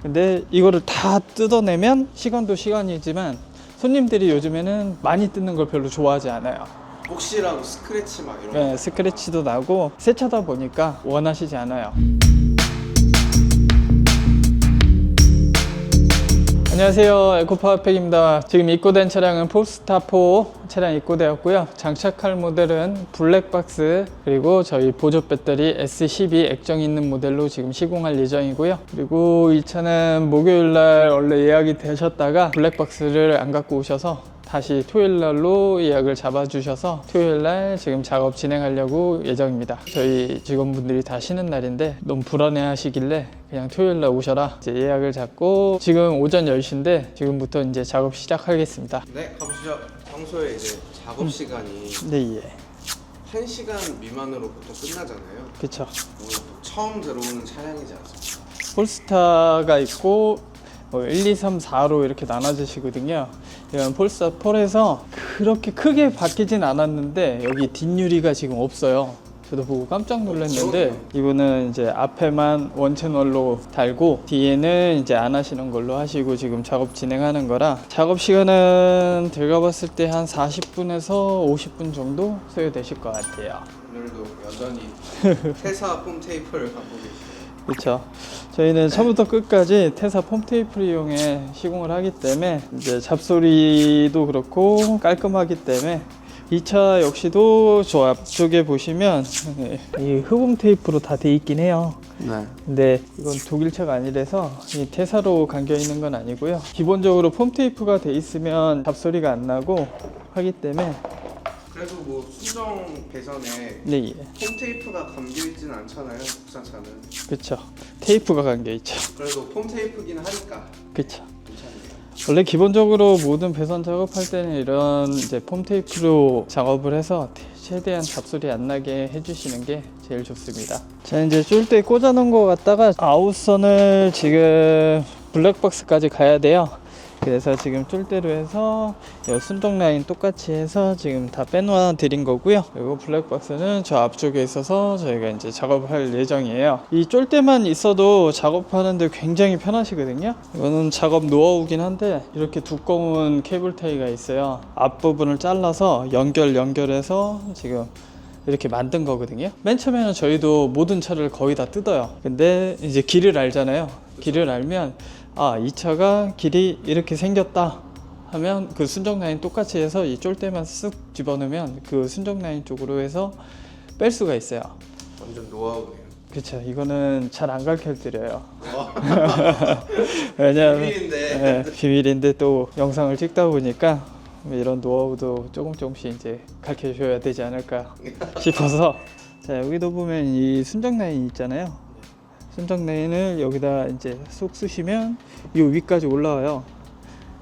근데 이거를 다 뜯어내면 시간도 시간이지만 손님들이 요즘에는 많이 뜯는 걸 별로 좋아하지 않아요. 혹시라도 스크래치 막 이런 거 네, 스크래치도 나고 새 차다 보니까 원하시지 않아요. 안녕하세요. 에코파워팩입니다. 지금 입고된 차량은 폴스타4 차량 입고되었고요. 장착할 모델은 블랙박스 그리고 저희 보조 배터리 S12 액정 있는 모델로 지금 시공할 예정이고요. 그리고 이 차는 목요일 날 원래 예약이 되셨다가 블랙박스를 안 갖고 오셔서 다시 토요일 날로 예약을 잡아주셔서 토요일 날 지금 작업 진행하려고 예정입니다. 저희 직원분들이 다 쉬는 날인데 너무 불안해 하시길래 그냥 토요일 날 오셔라 이제 예약을 잡고 지금 오전 10시인데 지금부터 이제 작업 시작하겠습니다. 네 가보시죠 평소에 이제 작업 시간이 네, 예. 1시간 미만으로 보통 끝나잖아요 그쵸. 오늘 또 처음 들어오는 차량이지 않습니까? 폴스타가 있고 뭐 1, 2, 3, 4로 이렇게 나눠지시거든요. 이건 폴스타 4에서 그렇게 크게 바뀌진 않았는데 여기 뒷유리가 지금 없어요. 저도 보고 깜짝 놀랐는데 이거는 이제 앞에만 원 채널로 달고 뒤에는 이제 안 하시는 걸로 하시고 지금 작업 진행하는 거라 작업 시간은 들어가 봤을 때 한 40분에서 50분 정도 소요되실 것 같아요. 오늘도 여전히 퇴사 폼 테이프를 갖고 계시죠 그렇죠. 저희는 처음부터 끝까지 태사 폼 테이프를 이용해 시공을 하기 때문에 이제 잡소리도 그렇고 깔끔하기 때문에 이 차 역시도 저 앞쪽에 보시면 네, 이 흡음 테이프로 다 돼 있긴 해요. 네 근데 이건 독일차가 아니라서 이 태사로 감겨 있는 건 아니고요. 기본적으로 폼 테이프가 돼 있으면 잡소리가 안 나고 하기 때문에 그래도 뭐 수정 배선에 네, 예. 폼 테이프가 감겨있지는 않잖아요 국산차는 그렇죠. 테이프가 감겨 있죠. 그래도 폼 테이프긴 하니까 그렇죠. 괜찮네요 원래 기본적으로 모든 배선 작업할 때는 이런 이제 폼 테이프로 작업을 해서 최대한 잡소리 안 나게 해주시는 게 제일 좋습니다. 자 이제 쫄대 꽂아 놓은 거 갖다가 아웃선을 지금 블랙박스까지 가야 돼요. 그래서 지금 쫄대로 해서 이 순정 라인 똑같이 해서 지금 다 빼놓아 드린 거고요. 그리고 블랙박스는 저 앞쪽에 있어서 저희가 이제 작업을 할 예정이에요. 이 쫄대만 있어도 작업하는데 굉장히 편하시거든요. 이거는 작업 노하우긴 한데 이렇게 두꺼운 케이블 타이가 있어요. 앞부분을 잘라서 연결 연결해서 지금 이렇게 만든 거거든요. 맨 처음에는 저희도 모든 차를 거의 다 뜯어요. 근데 이제 길을 알잖아요. 길을 알면 아, 이 차가 길이 이렇게 생겼다 하면 그 순정 라인 똑같이 해서 이 쫄대만 쓱 집어넣으면 그 순정 라인 쪽으로 해서 뺄 수가 있어요. 완전 노하우네요 그쵸. 이거는 잘 안 가르쳐 드려요. 왜냐하면 비밀인데 네, 비밀인데 또 영상을 찍다 보니까 이런 노하우도 조금 조금씩 이제 가르쳐 줘야 되지 않을까 싶어서 자 여기도 보면 이 순정 라인 있잖아요 순정 라인을 여기다 이제 쏙 쓰시면 이 위까지 올라와요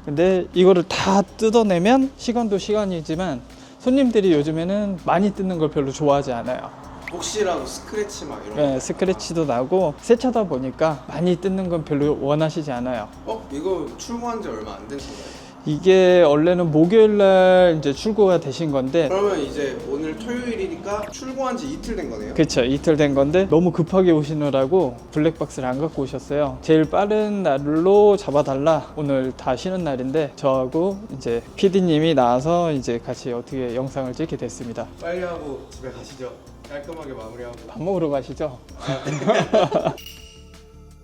근데 이거를 다 뜯어내면 시간도 시간이지만 손님들이 요즘에는 많이 뜯는 걸 별로 좋아하지 않아요 혹시라도 스크래치 막 이런 거 네, 스크래치도 나고 새 차다 보니까 많이 뜯는 건 별로 원하시지 않아요 어? 이거 출고한 지 얼마 안된 차가요? 이게 원래는 목요일 날 이제 출고가 되신 건데 그러면 이제 오늘 토요일이니까 출고한 지 이틀 된 거네요? 그쵸 이틀 된 건데 너무 급하게 오시느라고 블랙박스를 안 갖고 오셨어요. 제일 빠른 날로 잡아달라. 오늘 다 쉬는 날인데 저하고 이제 PD님이 나와서 이제 같이 어떻게 영상을 찍게 됐습니다. 빨리 하고 집에 가시죠. 깔끔하게 마무리하고. 밥 먹으러 가시죠.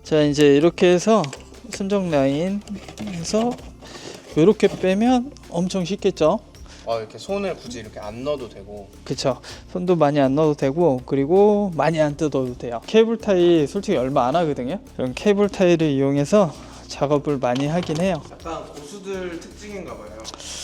자 이제 이렇게 해서 순정 라인에서 이렇게 빼면 엄청 쉽겠죠? 아 이렇게 손을 굳이 이렇게 안 넣어도 되고. 그쵸. 손도 많이 안 넣어도 되고 그리고 많이 안 뜯어도 돼요. 케이블 타이 솔직히 얼마 안 하거든요. 그런 케이블 타이를 이용해서 작업을 많이 하긴 해요. 약간 고수들 특징인가 봐요.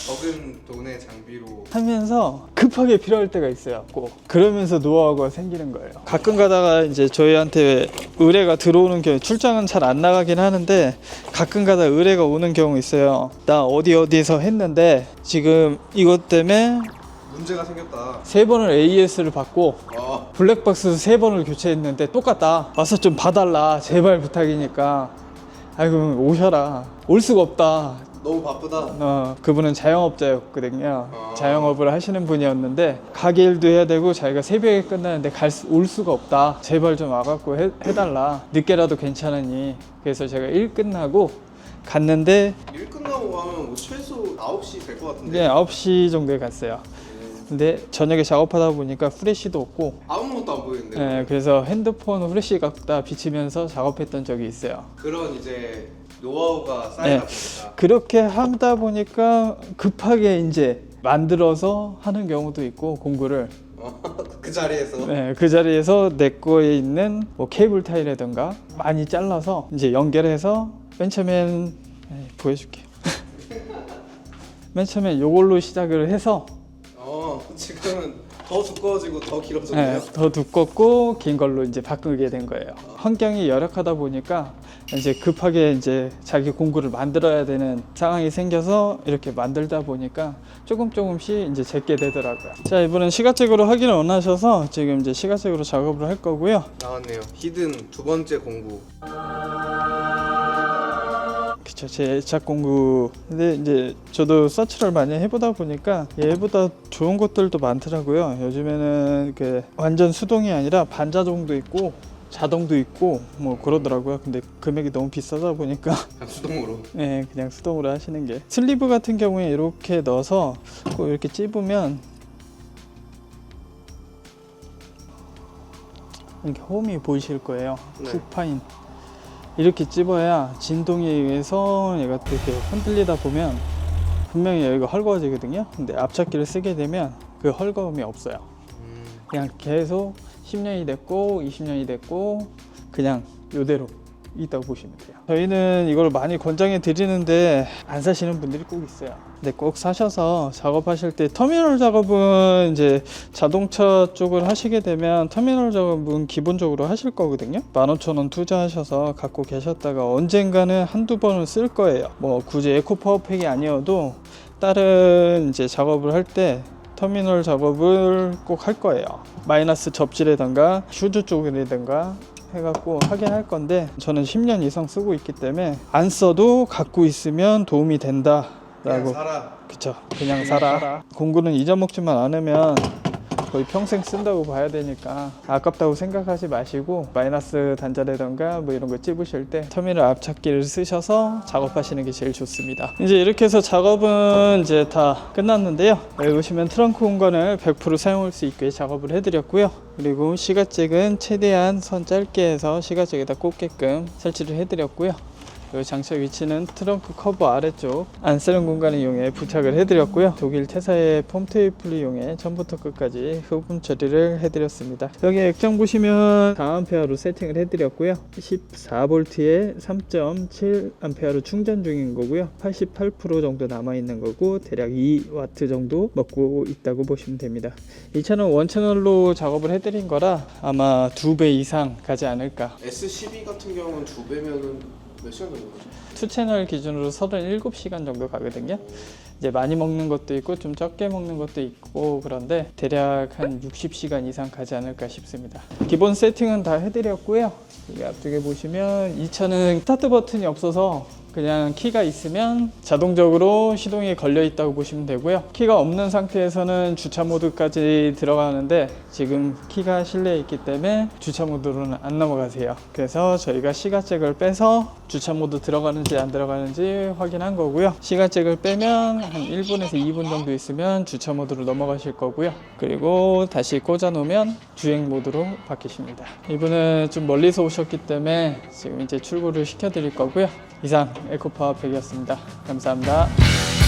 적은 돈의 장비로. 하면서 급하게 필요할 때가 있어요. 꼭 그러면서 노하우가 생기는 거예요. 가끔 가다가 이제 저희한테 의뢰가 들어오는 경우 출장은 잘 안 나가긴 하는데 가끔 가다 의뢰가 오는 경우 있어요. 나 어디 어디에서 했는데 지금 이것 때문에 문제가 생겼다. 세 번을 AS를 받고 아. 블랙박스 세 번을 교체했는데 똑같다. 와서 좀 봐달라. 제발 부탁이니까. 아이고 오셔라. 올 수가 없다. 너무 바쁘다. 어, 그분은 자영업자였거든요. 아. 자영업을 하시는 분이었는데 가게 일도 해야 되고 자기가 새벽에 끝나는데 갈올 수가 없다. 제발 좀 와갖고 해, 해달라. 늦게라도 괜찮으니. 그래서 제가 일 끝나고 갔는데 일 끝나고 가면 뭐 최소 9시 될 것 같은데. 네, 9시 정도에 갔어요. 네. 근데 저녁에 작업하다 보니까 후레쉬도 없고 아무것도 안 보이는데. 네, 그래서 핸드폰 후레쉬 갖다 비치면서 작업했던 적이 있어요. 그런 이제 노하우가 쌓이다 네. 보니까. 그렇게 하다 보니까 급하게 이제 만들어서 하는 경우도 있고 공구를 어, 그 자리에서. 네, 그 자리에서 내 거에 있는 뭐 케이블 타이라든가 많이 잘라서 이제 연결해서 맨 처음엔 네, 보여줄게. 맨 처음엔 요걸로 시작을 해서 어, 지금은 더 두꺼워지고 더 길어졌네요. 네, 더 두껍고 긴 걸로 이제 바꾸게 된 거예요. 환경이 열악하다 보니까 이제 급하게 이제 자기 공구를 만들어야 되는 상황이 생겨서 이렇게 만들다 보니까 조금 조금씩 이제 제게 되더라고요. 자 이번엔 시가책으로 확인을 원하셔서 지금 이제 시가책으로 작업을 할 거고요. 나왔네요. 히든 두 번째 공구. 그쵸 제 애착 공구 근데 이제 저도 서치를 많이 해보다 보니까 얘보다 좋은 것들도 많더라고요. 요즘에는 그 완전 수동이 아니라 반자동도 있고 자동도 있고 뭐 그러더라고요. 근데 금액이 너무 비싸다 보니까 그냥 수동으로. 네, 그냥 수동으로 하시는 게. 슬리브 같은 경우에 이렇게 넣어서 꼭 이렇게 찝으면 이렇게 홈이 보이실 거예요. 네. 푹파인 이렇게 찝어야 진동에 의해서 얘가 또 이렇게 흔들리다 보면 분명히 여기가 헐거워지거든요. 근데 앞잡기를 쓰게 되면 그 헐거움이 없어요. 음, 그냥 계속 10년이 됐고 20년이 됐고 그냥 요대로 있다고 보시면 돼요. 저희는 이걸 많이 권장해 드리는데 안 사시는 분들이 꼭 있어요. 근데 꼭 사셔서 작업하실 때 터미널 작업은 이제 자동차 쪽을 하시게 되면 터미널 작업은 기본적으로 하실 거거든요. 15,000원 투자하셔서 갖고 계셨다가 언젠가는 한두 번은 쓸 거예요. 뭐 굳이 에코 파워팩이 아니어도 다른 이제 작업을 할때 터미널 작업을 꼭 할 거예요. 마이너스 접지라든가 슈즈 쪽이라든가 해갖고 하긴 할 건데 저는 10년 이상 쓰고 있기 때문에 안 써도 갖고 있으면 도움이 그냥 된다 라고. 살아. 그쵸. 그냥 살아. 공구는 잊어먹지만 않으면 거의 평생 쓴다고 봐야 되니까 아깝다고 생각하지 마시고 마이너스 단자라던가 뭐 이런 거 찝으실 때 터미널 앞찾기를 쓰셔서 작업하시는 게 제일 좋습니다. 이제 이렇게 해서 작업은 이제 다 끝났는데요. 여기 보시면 트렁크 공간을 100% 사용할 수 있게 작업을 해드렸고요. 그리고 시가잭은 최대한 선 짧게 해서 시가잭에다 꽂게끔 설치를 해드렸고요 그 장착 위치는 트렁크 커버 아래쪽 안 쓰는 공간을 이용해 부착을 해드렸고요. 독일 퇴사의 폼 테이프를 이용해 처음부터 끝까지 흡음 처리를 해드렸습니다. 여기 액정 보시면 4A로 세팅을 해드렸고요. 14V에 3.7A 충전 중인 거고요. 88% 정도 남아 있는 거고 대략 2W 정도 먹고 있다고 보시면 됩니다. 이 차는 원 채널로 작업을 해드린 거라 아마 두배 이상 가지 않을까 S12 같은 경우는 두 배면은 몇 시간 정도 거죠? 투 채널 기준으로 37시간 정도 가거든요. 이제 많이 먹는 것도 있고 좀 적게 먹는 것도 있고 그런데 대략 한 60시간 이상 가지 않을까 싶습니다. 기본 세팅은 다 해드렸고요. 여기 앞쪽에 보시면 이 차는 스타트 버튼이 없어서 그냥 키가 있으면 자동적으로 시동이 걸려 있다고 보시면 되고요. 키가 없는 상태에서는 주차 모드까지 들어가는데 지금 키가 실내에 있기 때문에 주차 모드로는 안 넘어가세요. 그래서 저희가 시가잭을 빼서 주차 모드 들어가는지 안 들어가는지 확인한 거고요. 시가잭을 빼면 한 1분에서 2분 정도 있으면 주차 모드로 넘어가실 거고요. 그리고 다시 꽂아 놓으면 주행 모드로 바뀌십니다. 이분은 좀 멀리서 오셨기 때문에 지금 이제 출고를 시켜 드릴 거고요. 이상 에코파워 100이었습니다. 감사합니다.